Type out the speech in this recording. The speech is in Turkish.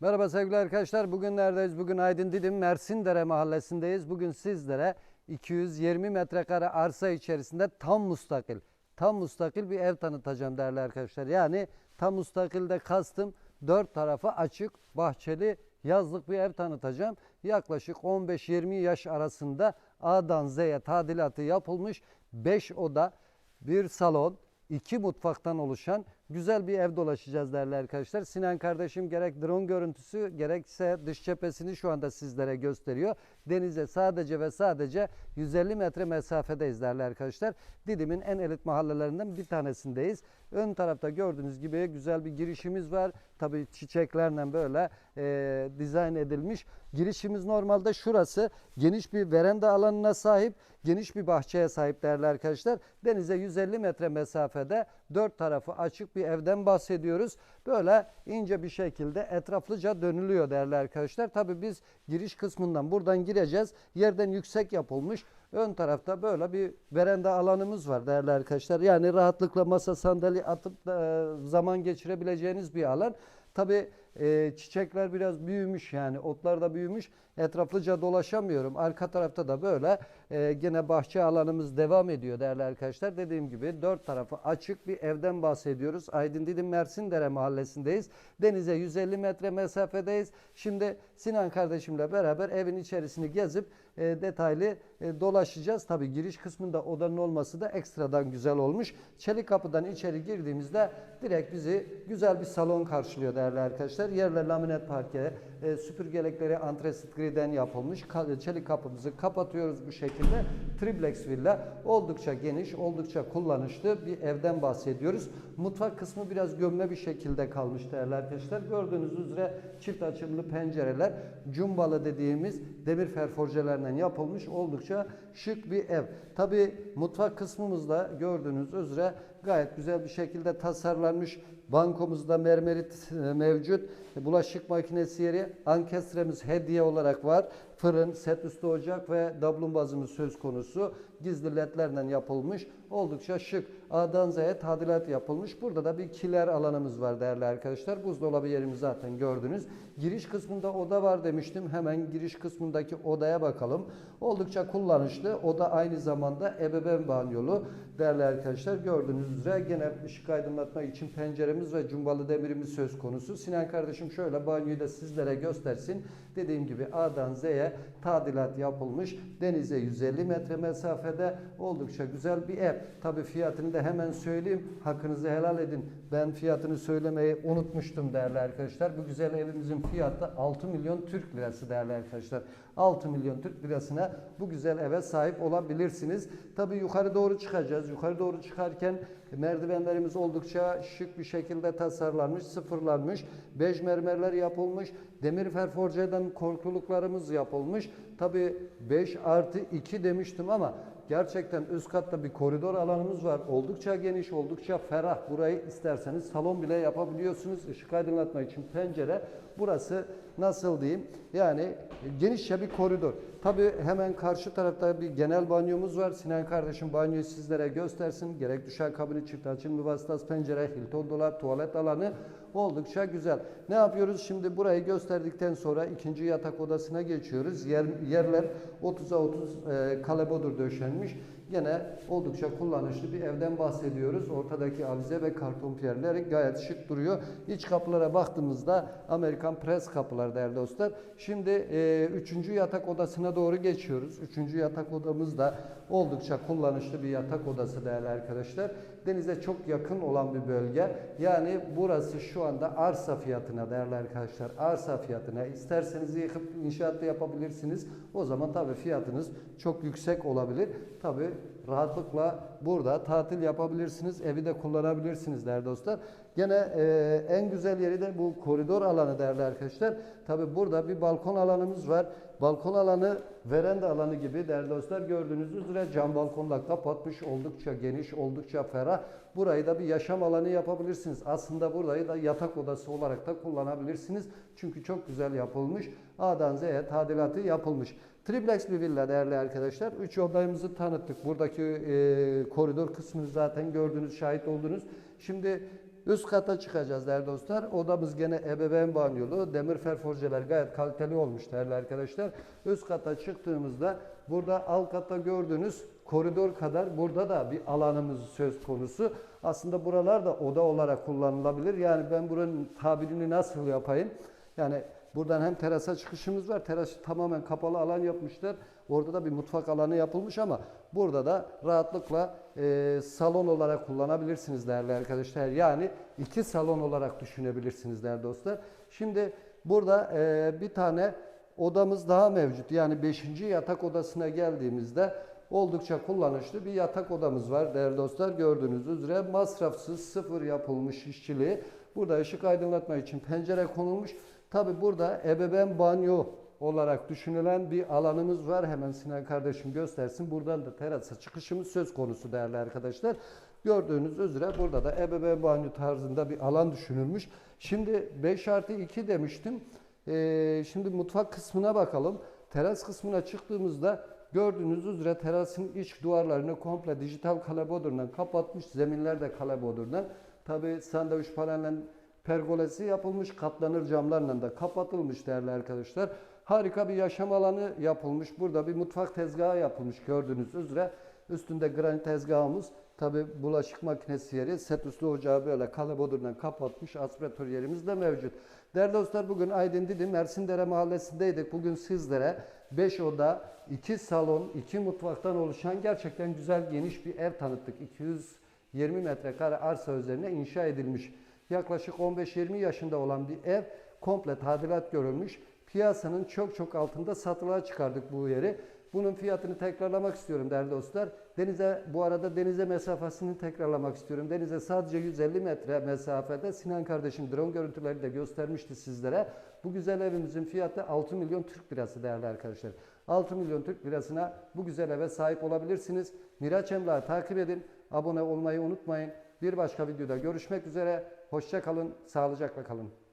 Merhaba sevgili arkadaşlar. Bugün neredeyiz? Bugün Aydın Didim Mersindere mahallesindeyiz. Bugün sizlere 220 metrekare arsa içerisinde tam mustakil, tam mustakil bir ev tanıtacağım değerli arkadaşlar. Yani tam mustakilde kastım dört tarafı açık, bahçeli, yazlık bir ev tanıtacağım. Yaklaşık 15-20 yaş arasında A'dan Z'ye tadilatı yapılmış 5 oda, bir salon, iki mutfaktan oluşan güzel bir ev dolaşacağız değerli arkadaşlar. Sinan kardeşim gerek drone görüntüsü gerekse dış cephesini şu anda sizlere gösteriyor. Denize sadece ve sadece 150 metre mesafedeyiz değerli arkadaşlar. Didim'in en elit mahallelerinden bir tanesindeyiz. Ön tarafta gördüğünüz gibi güzel bir girişimiz var. Tabii çiçeklerle böyle e, dizayn edilmiş. Girişimiz normalde şurası. Geniş bir veranda alanına sahip, geniş bir bahçeye sahip değerli arkadaşlar. Denize 150 metre mesafede dört tarafı açık bir evden bahsediyoruz. Böyle ince bir şekilde etraflıca dönülüyor değerli arkadaşlar. Tabii biz giriş kısmından buradan gireceğiz. Yerden yüksek yapılmış. Ön tarafta böyle bir veranda alanımız var değerli arkadaşlar. Yani rahatlıkla masa sandalye atıp da, e, zaman geçirebileceğiniz bir alan. Tabii e, çiçekler biraz büyümüş yani otlar da büyümüş. Etraflıca dolaşamıyorum. Arka tarafta da böyle e, gene bahçe alanımız devam ediyor değerli arkadaşlar. Dediğim gibi dört tarafı açık bir evden bahsediyoruz. Aydın Didim Mersindere mahallesindeyiz. Denize 150 metre mesafedeyiz. Şimdi Sinan kardeşimle beraber evin içerisini gezip e, detaylı e, dolaşacağız. Tabii giriş kısmında odanın olması da ekstradan güzel olmuş. Çelik kapıdan içeri girdiğimizde direkt bizi güzel bir salon karşılıyor değerli arkadaşlar. Yerler laminat parke, e, süpürgelikleri antresit griden yapılmış. Çelik kapımızı kapatıyoruz bu şekilde. Triplex villa oldukça geniş, oldukça kullanışlı bir evden bahsediyoruz. Mutfak kısmı biraz gömme bir şekilde kalmış değerli arkadaşlar. Gördüğünüz üzere çift açımlı pencereler, cumbalı dediğimiz demir ferforjelerinden yapılmış oldukça şık bir ev. Tabi mutfak kısmımızda gördüğünüz üzere gayet güzel bir şekilde tasarlanmış. Bankomuzda mermerit e, mevcut. Bulaşık makinesi yeri, ankestremiz hediye olarak var. Fırın, set üstü ocak ve dablumbazımız söz konusu. Gizli ledlerle yapılmış. Oldukça şık. A'dan Z'ye tadilat yapılmış. Burada da bir kiler alanımız var değerli arkadaşlar. Buzdolabı yerimiz zaten gördünüz. Giriş kısmında oda var demiştim. Hemen giriş kısmındaki odaya bakalım. Oldukça kullanışlı. Oda aynı zamanda ebeveyn banyolu. Değerli arkadaşlar gördüğünüz üzere gene ışık aydınlatma için penceremiz ve cumbalı demirimiz söz konusu. Sinan kardeşim şöyle banyoyu da sizlere göstersin. Dediğim gibi A'dan Z'ye tadilat yapılmış. Denize 150 metre mesafede oldukça güzel bir ev. Tabi fiyatını da hemen söyleyeyim. Hakkınızı helal edin. Ben fiyatını söylemeyi unutmuştum değerli arkadaşlar. Bu güzel evimizin fiyatı 6 milyon Türk lirası değerli arkadaşlar. 6 milyon Türk lirasına bu güzel eve sahip olabilirsiniz. Tabi yukarı doğru çıkacağız. Yukarı doğru çıkarken merdivenlerimiz oldukça şık bir şekilde tasarlanmış, sıfırlanmış. Bej mermerler yapılmış. Demir ferforjeden korkuluklarımız yapılmış. Tabi 5 artı 2 demiştim ama Gerçekten üst katta bir koridor alanımız var. Oldukça geniş, oldukça ferah. Burayı isterseniz salon bile yapabiliyorsunuz. Işık aydınlatma için pencere. Burası nasıl diyeyim? Yani genişçe bir koridor. Tabii hemen karşı tarafta bir genel banyomuz var. Sinan kardeşim banyoyu sizlere göstersin. Gerek duşakabini, çift açımlı vasıtası pencere, Hilton dolap, tuvalet alanı oldukça güzel. Ne yapıyoruz? Şimdi burayı gösterdikten sonra ikinci yatak odasına geçiyoruz. Yer, yerler 30'a 30 e, kalebodur döşenmiş. Gene oldukça kullanışlı bir evden bahsediyoruz. Ortadaki avize ve karton piyerleri gayet şık duruyor. İç kapılara baktığımızda Amerikan pres kapılar değerli dostlar. Şimdi e, üçüncü yatak odasına doğru geçiyoruz. Üçüncü yatak odamız da oldukça kullanışlı bir yatak odası değerli arkadaşlar. Denize çok yakın olan bir bölge. Yani burası şu anda arsa fiyatına değerli arkadaşlar. Arsa fiyatına isterseniz yıkıp inşaat da yapabilirsiniz. O zaman tabii fiyatınız çok yüksek olabilir. Tabii rahatlıkla burada tatil yapabilirsiniz. Evi de kullanabilirsiniz değerli dostlar. Gene e, en güzel yeri de bu koridor alanı değerli arkadaşlar. Tabi burada bir balkon alanımız var. Balkon alanı veranda alanı gibi değerli dostlar gördüğünüz üzere cam balkonla kapatmış. Oldukça geniş, oldukça ferah. Burayı da bir yaşam alanı yapabilirsiniz. Aslında burayı da yatak odası olarak da kullanabilirsiniz. Çünkü çok güzel yapılmış. A'dan Z'ye tadilatı yapılmış. Triplex bir villa değerli arkadaşlar. Üç odamızı tanıttık. Buradaki e, koridor kısmını zaten gördünüz, şahit oldunuz. Şimdi üst kata çıkacağız değerli dostlar. Odamız gene ebeveyn banyolu. Demir ferforjeler gayet kaliteli olmuş değerli arkadaşlar. Üst kata çıktığımızda burada alt katta gördüğünüz koridor kadar burada da bir alanımız söz konusu. Aslında buralar da oda olarak kullanılabilir. Yani ben buranın tabirini nasıl yapayım? Yani buradan hem terasa çıkışımız var. Terası tamamen kapalı alan yapmışlar. Orada da bir mutfak alanı yapılmış ama burada da rahatlıkla e, salon olarak kullanabilirsiniz değerli arkadaşlar. Yani iki salon olarak düşünebilirsiniz değerli dostlar. Şimdi burada e, bir tane odamız daha mevcut. Yani 5. yatak odasına geldiğimizde oldukça kullanışlı bir yatak odamız var değerli dostlar. Gördüğünüz üzere masrafsız sıfır yapılmış işçiliği. Burada ışık aydınlatma için pencere konulmuş. Tabi burada ebeveyn banyo olarak düşünülen bir alanımız var. Hemen Sinan kardeşim göstersin. Buradan da terasa çıkışımız söz konusu değerli arkadaşlar. Gördüğünüz üzere burada da ebeveyn banyo tarzında bir alan düşünülmüş. Şimdi 5 artı 2 demiştim. Ee, şimdi mutfak kısmına bakalım. Teras kısmına çıktığımızda gördüğünüz üzere terasın iç duvarlarını komple dijital kalebodurdan kapatmış. Zeminler de kalebodurdan. Tabi sandviç panelden pergolesi yapılmış. Katlanır camlarla da kapatılmış değerli arkadaşlar. Harika bir yaşam alanı yapılmış. Burada bir mutfak tezgahı yapılmış gördüğünüz üzere. Üstünde granit tezgahımız. Tabi bulaşık makinesi yeri, set üstü ocağı böyle kalebodurdan kapatmış. Aspiratör yerimiz de mevcut. Değerli dostlar bugün Aydın Didim Ersindere mahallesindeydik. Bugün sizlere 5 oda, 2 salon, 2 mutfaktan oluşan gerçekten güzel geniş bir ev tanıttık. 220 metrekare arsa üzerine inşa edilmiş. Yaklaşık 15-20 yaşında olan bir ev komple tadilat görülmüş. Piyasanın çok çok altında satılığa çıkardık bu yeri. Bunun fiyatını tekrarlamak istiyorum değerli dostlar. Denize bu arada denize mesafesini tekrarlamak istiyorum. Denize sadece 150 metre mesafede Sinan kardeşim drone görüntüleri de göstermişti sizlere. Bu güzel evimizin fiyatı 6 milyon Türk lirası değerli arkadaşlar. 6 milyon Türk lirasına bu güzel eve sahip olabilirsiniz. Miraç Emlak'ı takip edin. Abone olmayı unutmayın. Bir başka videoda görüşmek üzere. Hoşça kalın, sağlıcakla kalın.